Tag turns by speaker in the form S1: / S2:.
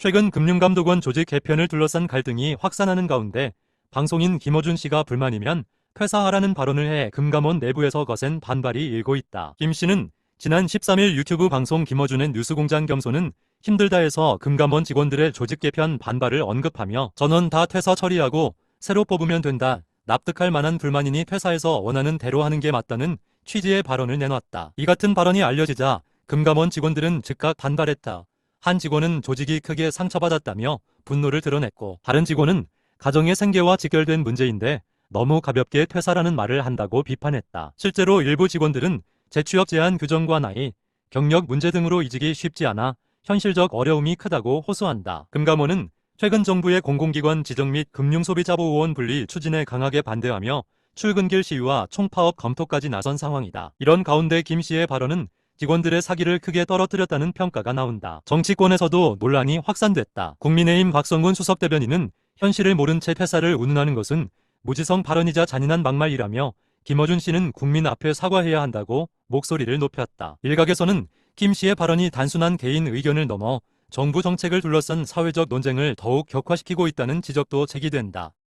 S1: 최근 금융감독원 조직 개편을 둘러싼 갈등이 확산하는 가운데 방송인 김어준 씨가 불만이면 퇴사하라는 발언을 해 금감원 내부에서 거센 반발이 일고 있다. 김 씨는 지난 13일 유튜브 방송 김어준의 뉴스공장 겸손은 힘들다 해서 금감원 직원들의 조직 개편 반발을 언급하며 전원 다 퇴사 처리하고 새로 뽑으면 된다. 납득할 만한 불만이니 퇴사해서 원하는 대로 하는 게 맞다는 취지의 발언을 내놨다. 이 같은 발언이 알려지자 금감원 직원들은 즉각 반발했다. 한 직원은 조직이 크게 상처받았다며 분노를 드러냈고 다른 직원은 가정의 생계와 직결된 문제인데 너무 가볍게 퇴사라는 말을 한다고 비판했다. 실제로 일부 직원들은 재취업 제한 규정과 나이, 경력 문제 등으로 이직이 쉽지 않아 현실적 어려움이 크다고 호소한다. 금감원은 최근 정부의 공공기관 지정 및 금융소비자보호원 분리 추진에 강하게 반대하며 출근길 시위와 총파업 검토까지 나선 상황이다. 이런 가운데 김 씨의 발언은 직원들의 사기를 크게 떨어뜨렸다는 평가가 나온다. 정치권에서도 논란이 확산됐다. 국민의힘 박성군 수석 대변인은 현실을 모른 채 퇴사를 운운하는 것은 무지성 발언이자 잔인한 막말이라며 김어준 씨는 국민 앞에 사과해야 한다고 목소리를 높였다. 일각에서는 김 씨의 발언이 단순한 개인 의견을 넘어 정부 정책을 둘러싼 사회적 논쟁을 더욱 격화시키고 있다는 지적도 제기된다.